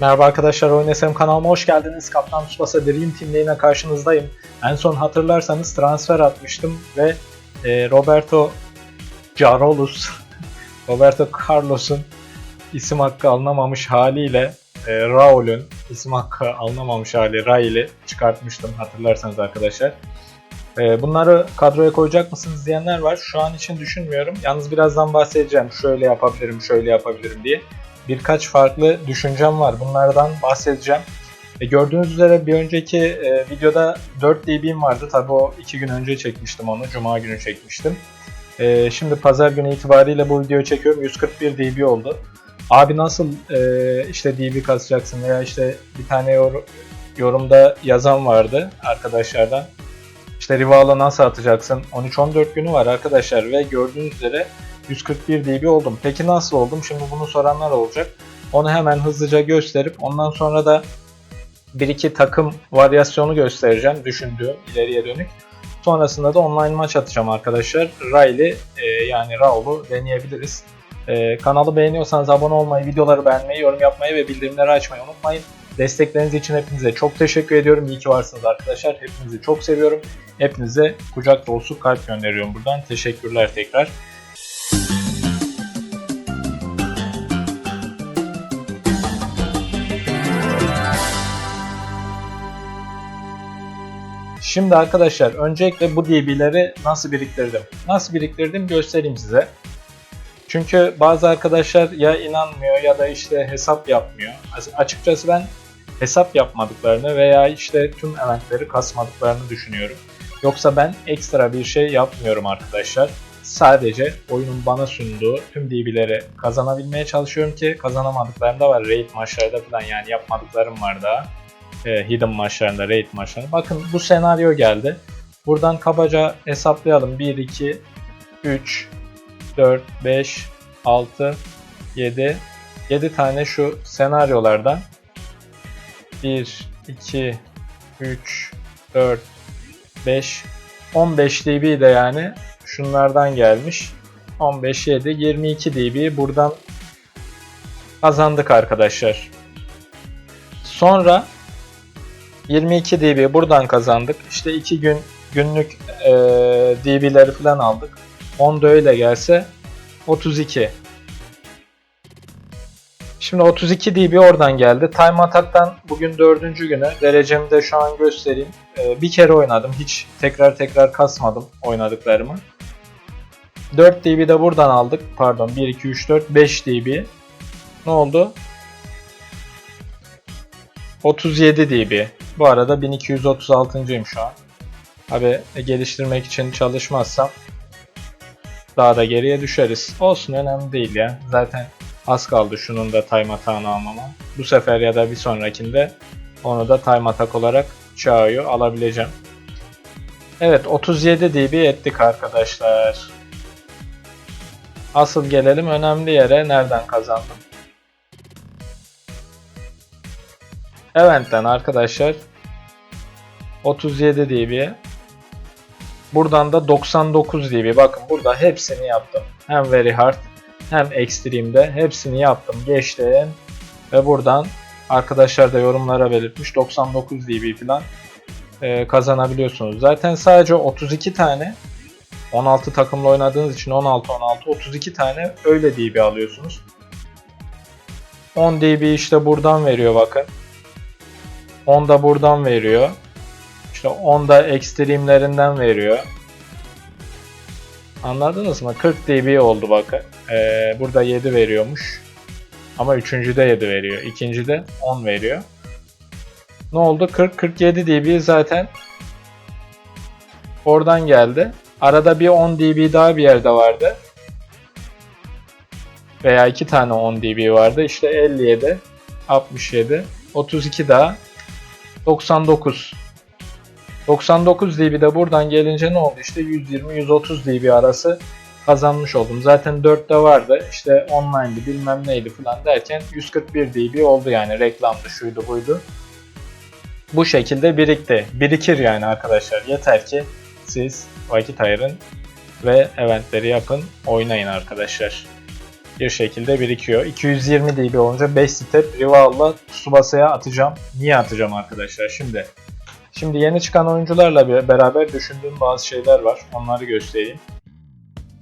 Merhaba arkadaşlar Oyun SM kanalıma hoş geldiniz. Kaptan Tsubasa Dream Team'le karşınızdayım. En son hatırlarsanız transfer atmıştım ve e, Roberto Carolus, Roberto Carlos'un isim hakkı alınamamış haliyle e, Raul'ün isim hakkı alınamamış hali Rail'i çıkartmıştım hatırlarsanız arkadaşlar. E, bunları kadroya koyacak mısınız diyenler var. Şu an için düşünmüyorum. Yalnız birazdan bahsedeceğim. Şöyle yapabilirim, şöyle yapabilirim diye birkaç farklı düşüncem var. Bunlardan bahsedeceğim. E, gördüğünüz üzere bir önceki e, videoda 4 dB'm vardı. Tabi o 2 gün önce çekmiştim onu. Cuma günü çekmiştim. E, şimdi pazar günü itibariyle bu videoyu çekiyorum. 141 dB oldu. Abi nasıl e, işte dB kasacaksın veya işte bir tane yor- yorumda yazan vardı arkadaşlardan. İşte Rival'a nasıl atacaksın? 13-14 günü var arkadaşlar ve gördüğünüz üzere 141 dB oldum. Peki nasıl oldum? Şimdi bunu soranlar olacak. Onu hemen hızlıca gösterip ondan sonra da bir iki takım varyasyonu göstereceğim düşündüğüm ileriye dönük. Sonrasında da online maç atacağım arkadaşlar. Riley e, yani Raul'u deneyebiliriz. E, kanalı beğeniyorsanız abone olmayı, videoları beğenmeyi, yorum yapmayı ve bildirimleri açmayı unutmayın. Destekleriniz için hepinize çok teşekkür ediyorum. İyi ki varsınız arkadaşlar. Hepinizi çok seviyorum. Hepinize kucak dolusu kalp gönderiyorum buradan. Teşekkürler tekrar. Şimdi arkadaşlar öncelikle bu DB'leri nasıl biriktirdim? Nasıl biriktirdim göstereyim size. Çünkü bazı arkadaşlar ya inanmıyor ya da işte hesap yapmıyor. Açıkçası ben hesap yapmadıklarını veya işte tüm eventleri kasmadıklarını düşünüyorum. Yoksa ben ekstra bir şey yapmıyorum arkadaşlar. Sadece oyunun bana sunduğu tüm DB'leri kazanabilmeye çalışıyorum ki kazanamadıklarım da var. Raid maçlarda falan yani yapmadıklarım var daha e, hidden maçlarında, raid maçlarında. Bakın bu senaryo geldi. Buradan kabaca hesaplayalım. 1, 2, 3, 4, 5, 6, 7. 7 tane şu senaryolardan 1, 2, 3, 4, 5, 15 dB de yani şunlardan gelmiş. 15, 7, 22 dB buradan kazandık arkadaşlar. Sonra 22 dB buradan kazandık. İşte 2 gün günlük e, dB'leri falan aldık. 10 da öyle gelse 32. Şimdi 32 dB oradan geldi. Time Attack'tan bugün dördüncü günü. Derecemi de şu an göstereyim. E, bir kere oynadım. Hiç tekrar tekrar kasmadım oynadıklarımı. 4 dB de buradan aldık. Pardon 1, 2, 3, 4, 5 dB. Ne oldu? 37 dB. Bu arada 1236'yım şu an. Abi e, geliştirmek için çalışmazsam daha da geriye düşeriz. Olsun önemli değil ya. Zaten az kaldı şunun da time atağını almama. Bu sefer ya da bir sonrakinde onu da time atak olarak çağıyor alabileceğim. Evet 37 dB ettik arkadaşlar. Asıl gelelim önemli yere nereden kazandım. Event'ten arkadaşlar 37 dB. Buradan da 99 dB. Bakın burada hepsini yaptım. Hem Very Hard hem Extreme'de hepsini yaptım. Geçtim. Ve buradan arkadaşlar da yorumlara belirtmiş 99 dB falan e, kazanabiliyorsunuz. Zaten sadece 32 tane 16 takımla oynadığınız için 16 16 32 tane öyle dB alıyorsunuz. 10 dB işte buradan veriyor bakın. 10 da buradan veriyor. İşte 10 da ekstremlerinden veriyor. Anladınız mı? 40 dB oldu bakın. Ee, burada 7 veriyormuş. Ama üçüncüde 7 veriyor. İkincide 10 veriyor. Ne oldu? 40-47 dB zaten oradan geldi. Arada bir 10 dB daha bir yerde vardı. Veya iki tane 10 dB vardı. İşte 57, 67, 32 daha 99. 99 dB de buradan gelince ne oldu? İşte 120-130 dB arası kazanmış oldum. Zaten 4'te vardı. İşte online'dı bilmem neydi falan derken 141 dB oldu yani. Reklamdı şuydu buydu. Bu şekilde birikti. Birikir yani arkadaşlar. Yeter ki siz vakit ayırın ve eventleri yapın, oynayın arkadaşlar. bir şekilde birikiyor. 220 dB olunca 5 step Rival'la Tsubasa'ya atacağım. Niye atacağım arkadaşlar? Şimdi Şimdi yeni çıkan oyuncularla beraber düşündüğüm bazı şeyler var. Onları göstereyim.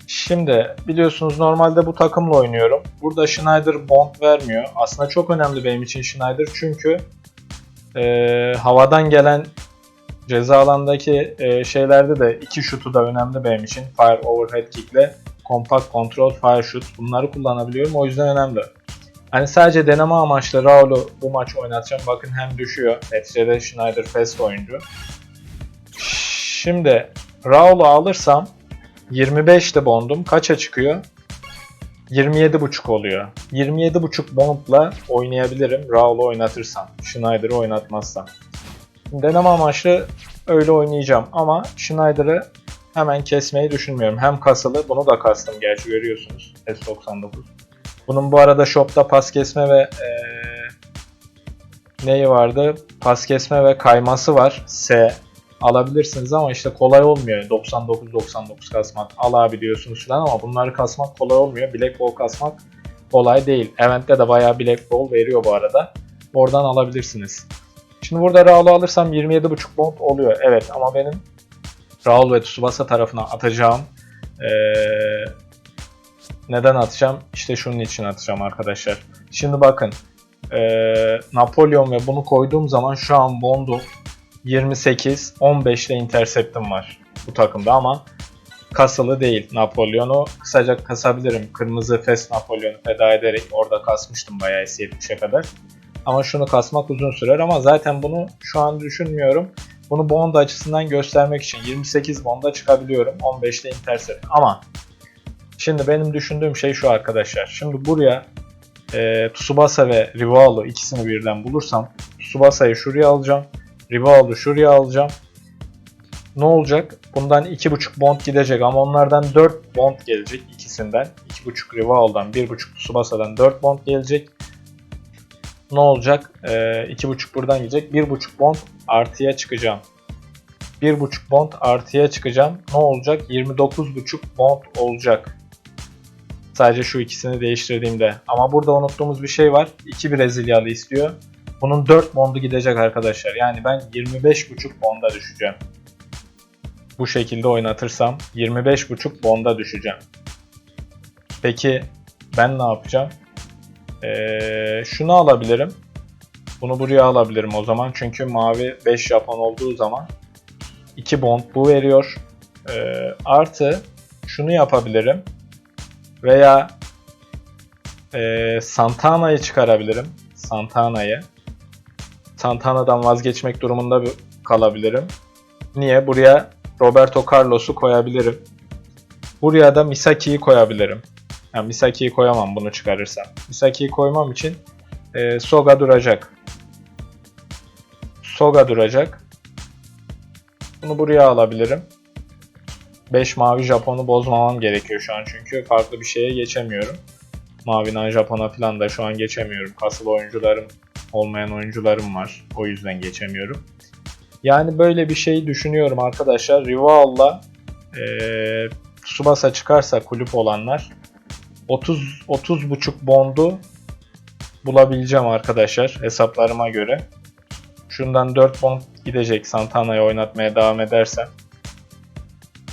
Şimdi biliyorsunuz normalde bu takımla oynuyorum. Burada Schneider bond vermiyor. Aslında çok önemli benim için Schneider çünkü e, havadan gelen ceza alandaki e, şeylerde de iki şutu da önemli benim için. Fire overhead kick ile compact control fire shoot. Bunları kullanabiliyorum. O yüzden önemli. Hani sadece deneme amaçlı Raul'u bu maç oynatacağım. Bakın hem düşüyor. Neticede Schneider fast oyuncu. Şimdi Raul'u alırsam 25'te bondum. Kaça çıkıyor? 27.5 oluyor. 27.5 bondla oynayabilirim Raul'u oynatırsam. Schneider'ı oynatmazsam. Deneme amaçlı öyle oynayacağım ama Schneider'ı hemen kesmeyi düşünmüyorum. Hem kasılı, bunu da kastım gerçi görüyorsunuz. S99. Bunun bu arada shopta pas kesme ve eee neyi vardı? Pas kesme ve kayması var. S alabilirsiniz ama işte kolay olmuyor 99-99 kasmak. Al abi diyorsunuz falan ama bunları kasmak kolay olmuyor. Black Ball kasmak kolay değil. Event'te de bayağı Black Ball veriyor bu arada. Oradan alabilirsiniz. Şimdi burada Raul'u alırsam 27.5 bond oluyor. Evet ama benim Raul ve Tsubasa tarafına atacağım eee neden atacağım? İşte şunun için atacağım arkadaşlar. Şimdi bakın. eee, Napolyon ve bunu koyduğum zaman şu an Bond'u 28, 15 ile intercept'im var bu takımda ama kasılı değil Napolyon'u. Kısaca kasabilirim. Kırmızı Fes Napolyon'u feda ederek orada kasmıştım bayağı S70'e kadar. Ama şunu kasmak uzun sürer ama zaten bunu şu an düşünmüyorum. Bunu Bond açısından göstermek için 28 Bond'a çıkabiliyorum. 15'te intercept. Ama Şimdi benim düşündüğüm şey şu arkadaşlar. Şimdi buraya e, Tsubasa ve Rivaldo ikisini birden bulursam Tsubasa'yı şuraya alacağım. Rivaldo şuraya alacağım. Ne olacak? Bundan 2.5 bond gidecek ama onlardan 4 bond gelecek ikisinden. 2.5 Rivaldo'dan 1.5 Tsubasa'dan 4 bond gelecek. Ne olacak? E, 2.5 buradan gidecek. 1.5 bond artıya çıkacağım. 1.5 bond artıya çıkacağım. Ne olacak? 29.5 bond olacak. Sadece şu ikisini değiştirdiğimde. Ama burada unuttuğumuz bir şey var. 2 Brezilyalı istiyor. Bunun 4 bondu gidecek arkadaşlar. Yani ben 25.5 bonda düşeceğim. Bu şekilde oynatırsam 25.5 bonda düşeceğim. Peki ben ne yapacağım? Ee, şunu alabilirim. Bunu buraya alabilirim o zaman. Çünkü mavi 5 Japon olduğu zaman 2 bond bu veriyor. Ee, artı şunu yapabilirim. Veya e, Santana'yı çıkarabilirim. Santana'yı. Santana'dan vazgeçmek durumunda kalabilirim. Niye? Buraya Roberto Carlos'u koyabilirim. Buraya da Misaki'yi koyabilirim. Yani Misaki'yi koyamam bunu çıkarırsam. Misaki'yi koymam için e, Soga duracak. Soga duracak. Bunu buraya alabilirim. 5 mavi Japon'u bozmamam gerekiyor şu an çünkü farklı bir şeye geçemiyorum. Mavi'den Japon'a falan da şu an geçemiyorum. Kasıl oyuncularım olmayan oyuncularım var. O yüzden geçemiyorum. Yani böyle bir şey düşünüyorum arkadaşlar. Rival'la eee Tsubasa çıkarsa kulüp olanlar 30 30 buçuk bondu bulabileceğim arkadaşlar hesaplarıma göre. Şundan 4 bond gidecek Santana'yı oynatmaya devam edersem.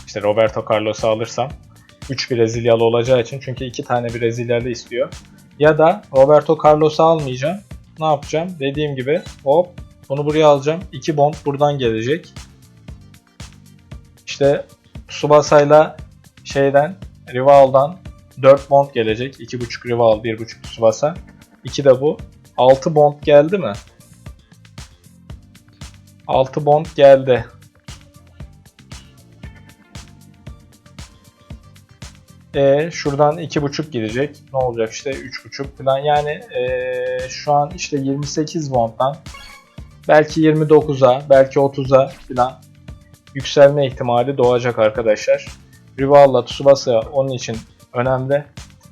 İşte Roberto Carlos'u alırsam 3 Brezilyalı olacağı için çünkü 2 tane Brezilyalı istiyor. Ya da Roberto Carlos'u almayacağım. Ne yapacağım? Dediğim gibi hop bunu buraya alacağım. 2 bond buradan gelecek. İşte Tsubasa'yla şeyden Rival'dan 4 bond gelecek. 2.5 Rival, 1.5 Tsubasa. 2 de bu. 6 bond geldi mi? 6 bond geldi. E şuradan 2.5 gidecek. Ne olacak işte 3.5 falan. Yani e, şu an işte 28 bonddan belki 29'a, belki 30'a falan yükselme ihtimali doğacak arkadaşlar. Rival'la Tsubasa onun için önemli.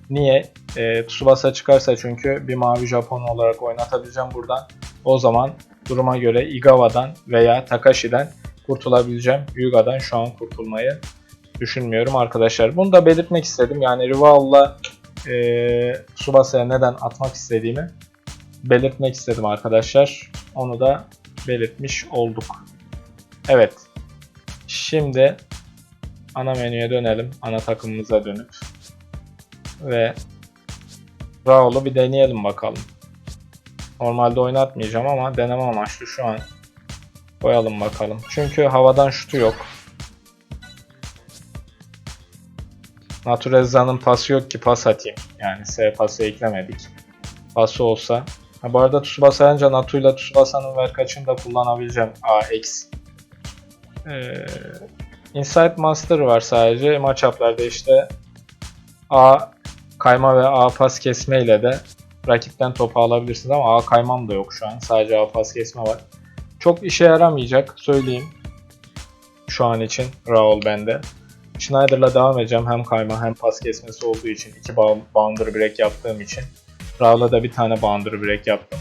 Niye? E, Tsubasa çıkarsa çünkü bir mavi Japon olarak oynatabileceğim buradan. O zaman duruma göre Igawa'dan veya Takashi'den kurtulabileceğim. Yuga'dan şu an kurtulmayı düşünmüyorum arkadaşlar. Bunu da belirtmek istedim. Yani Rival'la e, Tsubasa'ya neden atmak istediğimi belirtmek istedim arkadaşlar. Onu da belirtmiş olduk. Evet. Şimdi ana menüye dönelim. Ana takımımıza dönüp ve Raul'u bir deneyelim bakalım. Normalde oynatmayacağım ama deneme amaçlı şu an koyalım bakalım. Çünkü havadan şutu yok. Natureza'nın pası yok ki pas atayım. Yani S pası eklemedik. Pası olsa. Ha, bu arada Tsubasa yanca Natu'yla Tsubasa'nın ver kaçını da kullanabileceğim. AX. Ee, Insight Master var sadece. Matchup'larda işte A kayma ve A pas kesme ile de rakipten topu alabilirsiniz ama A kaymam da yok şu an. Sadece A pas kesme var. Çok işe yaramayacak söyleyeyim. Şu an için Raul bende. Schneider'la devam edeceğim. Hem kayma hem pas kesmesi olduğu için. iki boundary break yaptığım için. Raul'a da bir tane boundary break yaptım.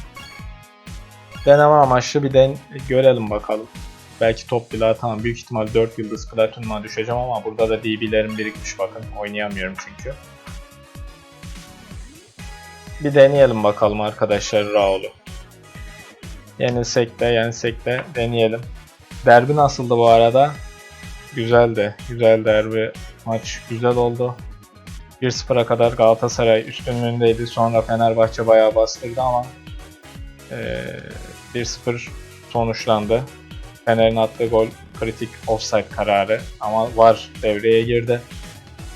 Deneme amaçlı bir den görelim bakalım. Belki top bile tamam büyük ihtimal 4 yıldız Platinum'a düşeceğim ama burada da DB'lerim birikmiş bakın. Oynayamıyorum çünkü. Bir deneyelim bakalım arkadaşlar Raul'u. Yenilsek de yensek de deneyelim. Derbi nasıldı bu arada? Güzeldi. Güzel derbi. Maç güzel oldu. 1-0'a kadar Galatasaray üstünlüğündeydi. Sonra Fenerbahçe bayağı bastırdı ama eee 1-0 sonuçlandı. Fener'in attığı gol kritik offside kararı ama var devreye girdi.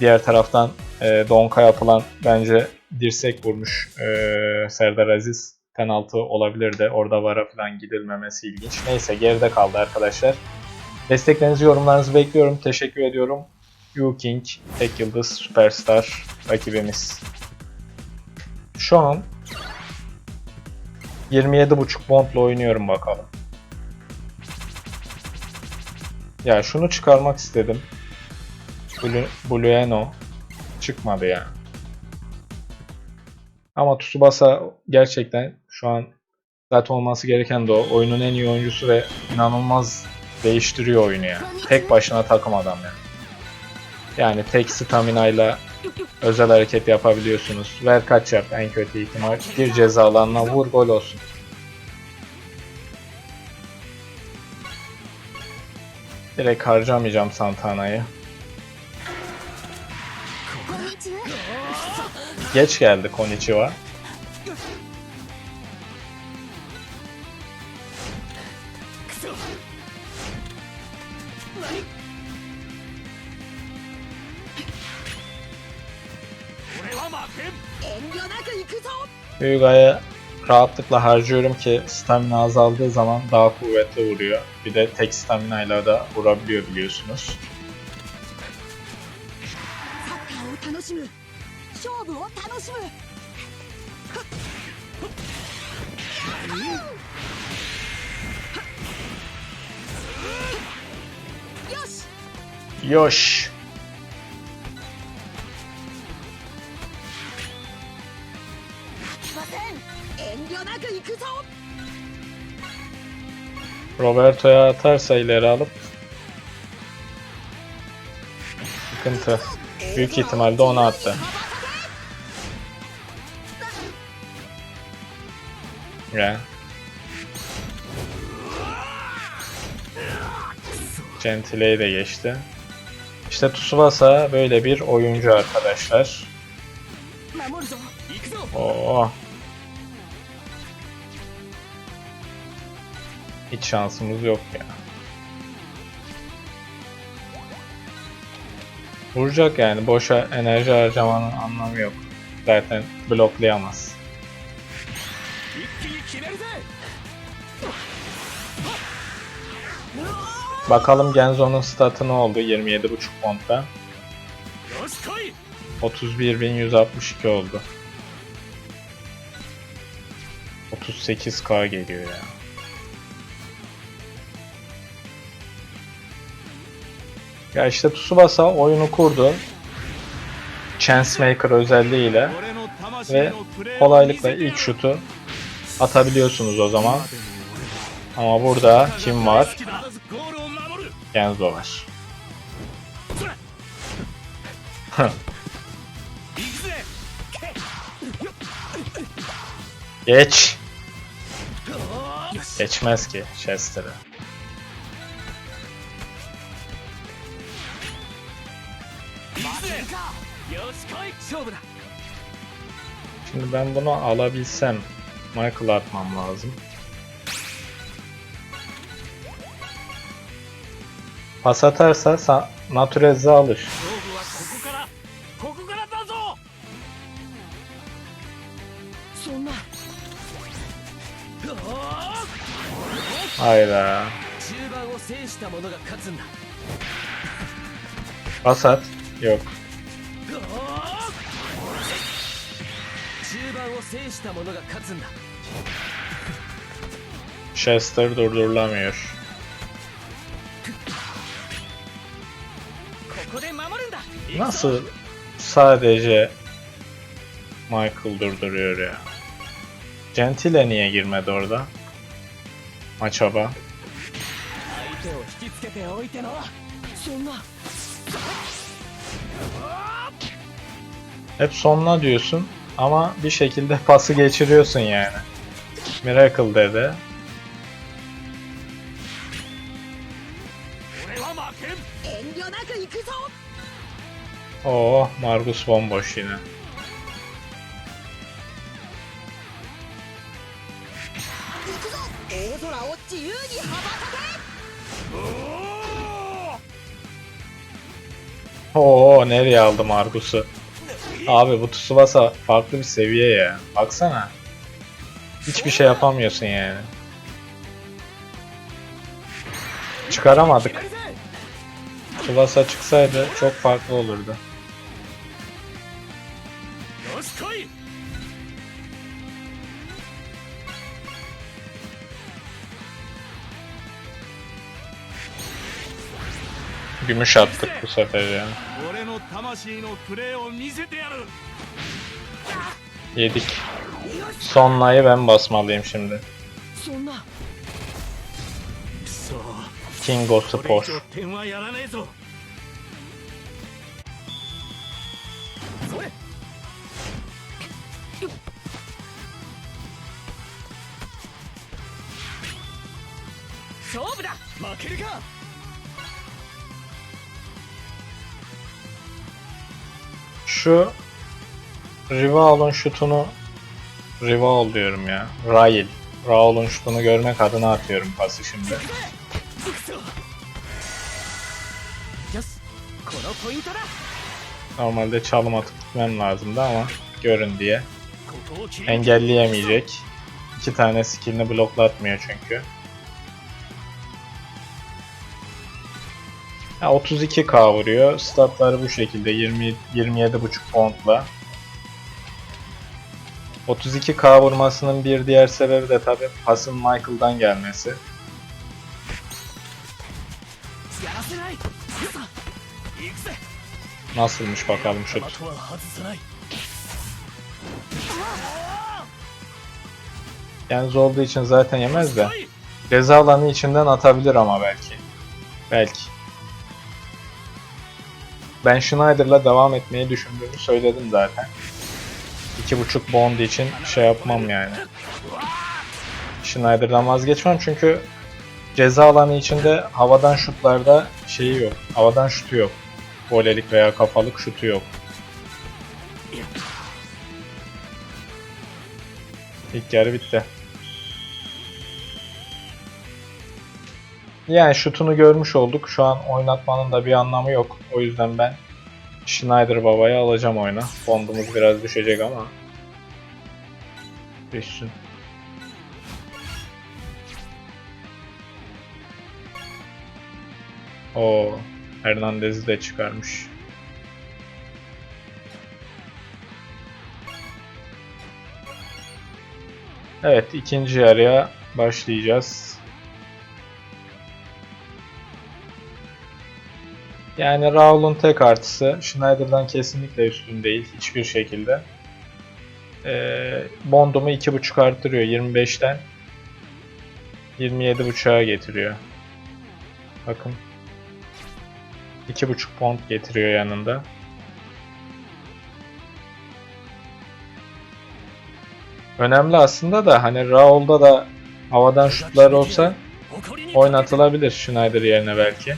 Diğer taraftan e, Donka yapılan bence dirsek vurmuş e, Serdar Aziz. Penaltı olabilirdi. Orada vara falan gidilmemesi ilginç. Neyse geride kaldı arkadaşlar. Desteklerinizi, yorumlarınızı bekliyorum. Teşekkür ediyorum. Yu King, tek yıldız, süperstar rakibimiz. Şu an 27.5 bondla oynuyorum bakalım. Ya şunu çıkarmak istedim. Blue, Blueno çıkmadı ya. Ama Tsubasa gerçekten şu an zaten olması gereken de o. Oyunun en iyi oyuncusu ve inanılmaz değiştiriyor oyunu ya. Tek başına takım adam yani. Yani tek staminayla özel hareket yapabiliyorsunuz. Ver kaç yap en kötü ihtimal. Bir ceza alanına vur gol olsun. Direkt harcamayacağım Santana'yı. Geç geldi Konichiwa. Hyuga'yı rahatlıkla harcıyorum ki stamina azaldığı zaman daha kuvvetli vuruyor. Bir de tek stamina ile de vurabiliyor biliyorsunuz. サ Roberto'ya atarsa ileri alıp sıkıntı. Büyük ihtimalle ona attı. Ya. Gentile'yi de geçti. İşte Tsubasa böyle bir oyuncu arkadaşlar. Oo. Hiç şansımız yok ya. Vuracak yani. Boşa enerji harcamanın anlamı yok. Zaten bloklayamaz. Bakalım Genzo'nun statı ne oldu 27.5 pontta. 31.162 oldu. 38k geliyor ya. Yani. Ya işte Tsubasa oyunu kurdu. Chance Maker özelliğiyle ve kolaylıkla ilk şutu atabiliyorsunuz o zaman. Ama burada kim var? Genzo var. Geç. Geçmez ki Chester'ı. Şimdi ben bunu alabilsem Michael atmam lazım. Pas atarsa Naturez'e alır. Hayda. Pasat. Yok. Chester durdurulamıyor. Nasıl sadece Michael durduruyor ya? Gentile niye girmedi orada? Acaba? Hep sonuna diyorsun. Ama bir şekilde pası geçiriyorsun yani. Miracle dedi. Oo, Margus bomboş yine. Oo nereye aldı Margus'u? Abi bu Tsubasa farklı bir seviye ya. Baksana. Hiçbir şey yapamıyorsun yani. Çıkaramadık. Tsubasa çıksaydı çok farklı olurdu. Gümüş attık bu sefer yani. 俺の魂のプレーを見せてやる Yedik. Sonlayı ben basmalıyım şimdi. そんなくそ King of こ şu Rival'ın şutunu Rival diyorum ya. Rail. Raul'un şutunu görmek adına atıyorum pası şimdi. Normalde çalım atıp gitmem lazımdı ama görün diye. Engelleyemeyecek. İki tane skillini bloklatmıyor çünkü. 32k vuruyor. Statları bu şekilde 20 27.5 poundla. 32k vurmasının bir diğer sebebi de tabi pasın Michael'dan gelmesi. Nasılmış bakalım şut. Yalnız olduğu için zaten yemez de. Ceza alanı içinden atabilir ama belki. Belki. Ben Schneider'la devam etmeyi düşündüğümü söyledim zaten. 2.5 bond için şey yapmam yani. Schneider'dan vazgeçmem çünkü ceza alanı içinde havadan şutlarda şeyi yok. Havadan şutu yok. Volelik veya kafalık şutu yok. İlk yarı bitti. Yani şutunu görmüş olduk. Şu an oynatmanın da bir anlamı yok. O yüzden ben Schneider babaya alacağım oyuna. Bondumuz biraz düşecek ama. Düşsün. O Hernandez'i de çıkarmış. Evet ikinci yarıya başlayacağız. Yani Raul'un tek artısı Schneider'dan kesinlikle üstün değil hiçbir şekilde. Ee, Bond'umu 2.5 arttırıyor 25'ten 27.5'a getiriyor. Bakın 2.5 pond getiriyor yanında. Önemli aslında da hani Raul'da da havadan şutlar olsa oynatılabilir Schneider yerine belki.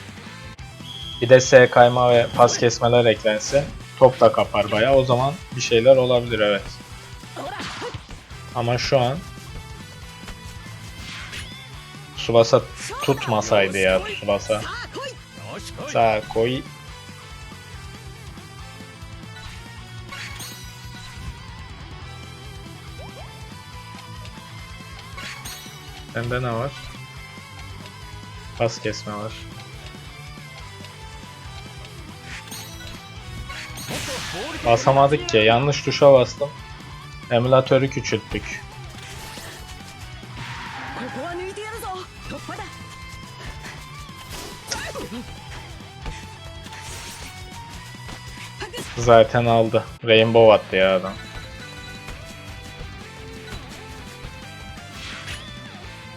Bir de S kayma ve pas kesmeler eklense top da kapar baya. O zaman bir şeyler olabilir evet. Ama şu an Tsubasa tutmasaydı ya Tsubasa. Sağ koy. Sende ne var? Pas kesme var. Basamadık ya. Yanlış tuşa bastım. Emülatörü küçülttük. Zaten aldı. Rainbow attı ya adam.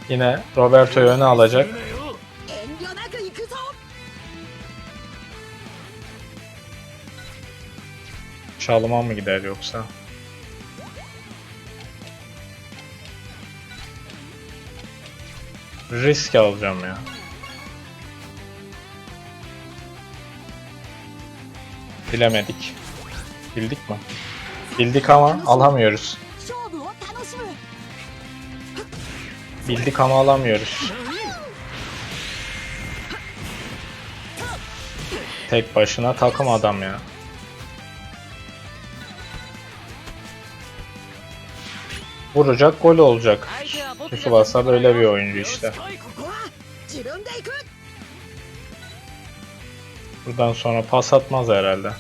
Yine Roberto'yu öne alacak. aşağılama mı gider yoksa? Risk alacağım ya. Bilemedik. Bildik mi? Bildik ama alamıyoruz. Bildik ama alamıyoruz. Tek başına takım adam ya. Vuracak gol olacak. Tsubasa böyle bir oyuncu işte. Buradan sonra pas atmaz herhalde.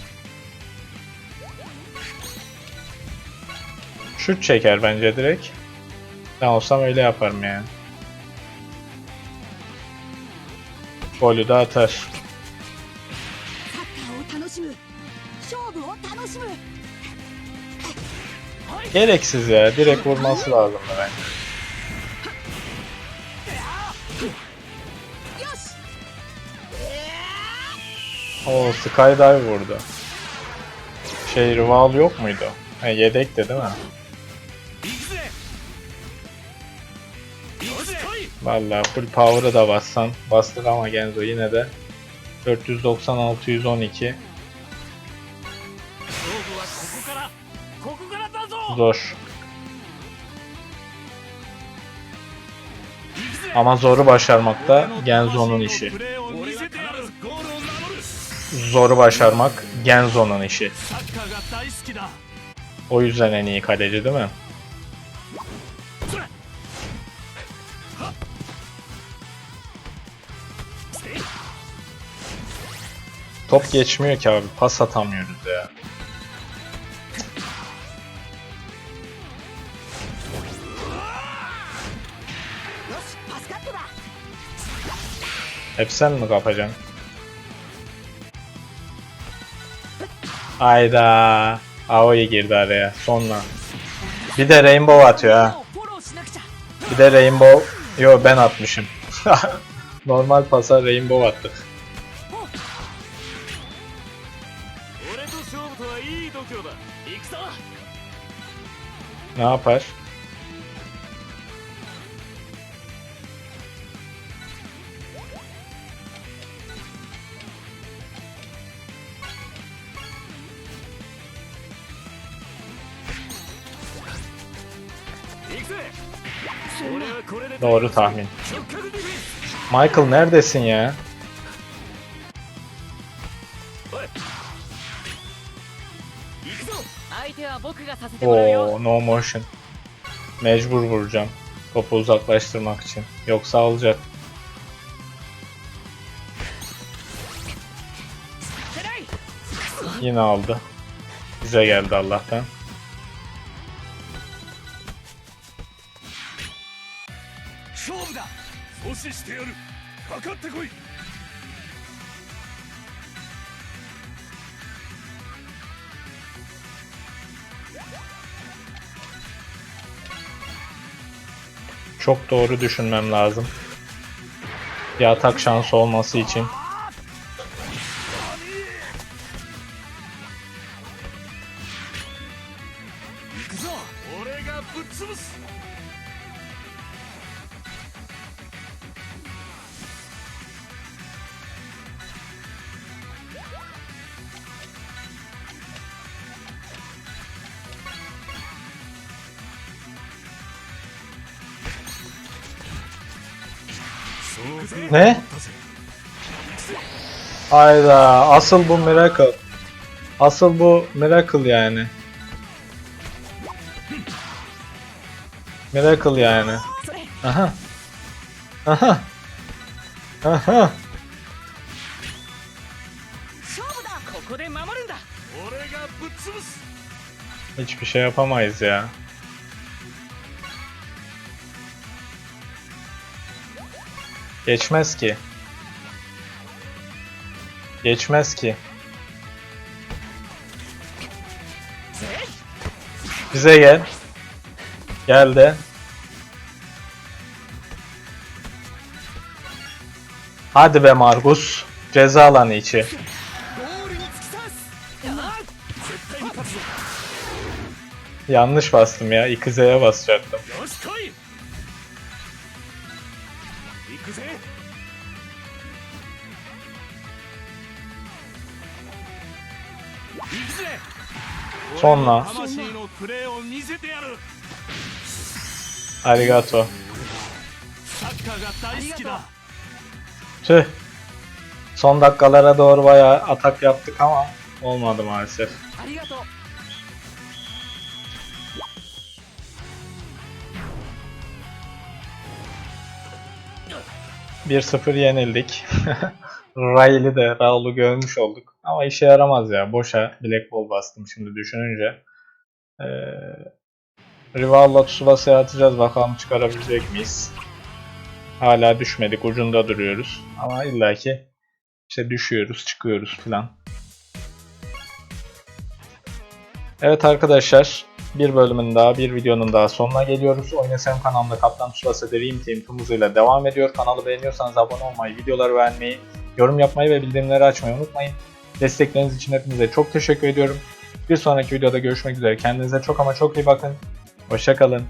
Şut çeker bence direkt. Ben olsam öyle yaparım yani. Golü de atar. Gereksiz ya. Direkt vurması lazım da bence. O Skydive vurdu. Şey rival yok muydu? Ha, yedek de değil mi? Valla full power'ı da bassan bastır ama Genzo yine de 490-612 zor. Ama zoru başarmak da Genzo'nun işi. Zoru başarmak Genzo'nun işi. O yüzden en iyi kaleci değil mi? Top geçmiyor ki abi. Pas atamıyoruz ya. Hep sen mi kapacaksın? Ayda. Aoi girdi araya. Sonra. Bir de Rainbow atıyor ha. Bir de Rainbow. Yo ben atmışım. Normal pasa Rainbow attık. Ne yapar? Doğru tahmin. Michael neredesin ya? Oo, no motion. Mecbur vuracağım. Topu uzaklaştırmak için. Yoksa alacak. Yine aldı. Bize geldi Allah'tan. 阻止してやるかかってこい Çok doğru düşünmem lazım. Bir atak şansı olması için. Ne? Hayda asıl bu miracle. Asıl bu miracle yani. Miracle yani. Aha. Aha. Aha. Hiçbir şey yapamayız ya. Geçmez ki. Geçmez ki. Bize gel. Gel de. Hadi be Margus. Ceza alanı içi. Yanlış bastım ya. İkizeye basacaktım. Sonra. Arigato. Tüh. Son dakikalara doğru bayağı atak yaptık ama olmadı maalesef. Bir 0 yenildik. Riley de Raul'u görmüş olduk. Ama işe yaramaz ya. Boşa Black Ball bastım şimdi düşününce. Ee, Rival'la Tsubasa'ya atacağız. Bakalım çıkarabilecek miyiz? Hala düşmedik. Ucunda duruyoruz. Ama illaki işte düşüyoruz, çıkıyoruz filan. Evet arkadaşlar. Bir bölümün daha, bir videonun daha sonuna geliyoruz. Oynasam kanalında Kaptan Tsubasa Dream Team tüm hızıyla devam ediyor. Kanalı beğeniyorsanız abone olmayı, videoları beğenmeyi, yorum yapmayı ve bildirimleri açmayı unutmayın. Destekleriniz için hepinize çok teşekkür ediyorum. Bir sonraki videoda görüşmek üzere. Kendinize çok ama çok iyi bakın. Hoşçakalın.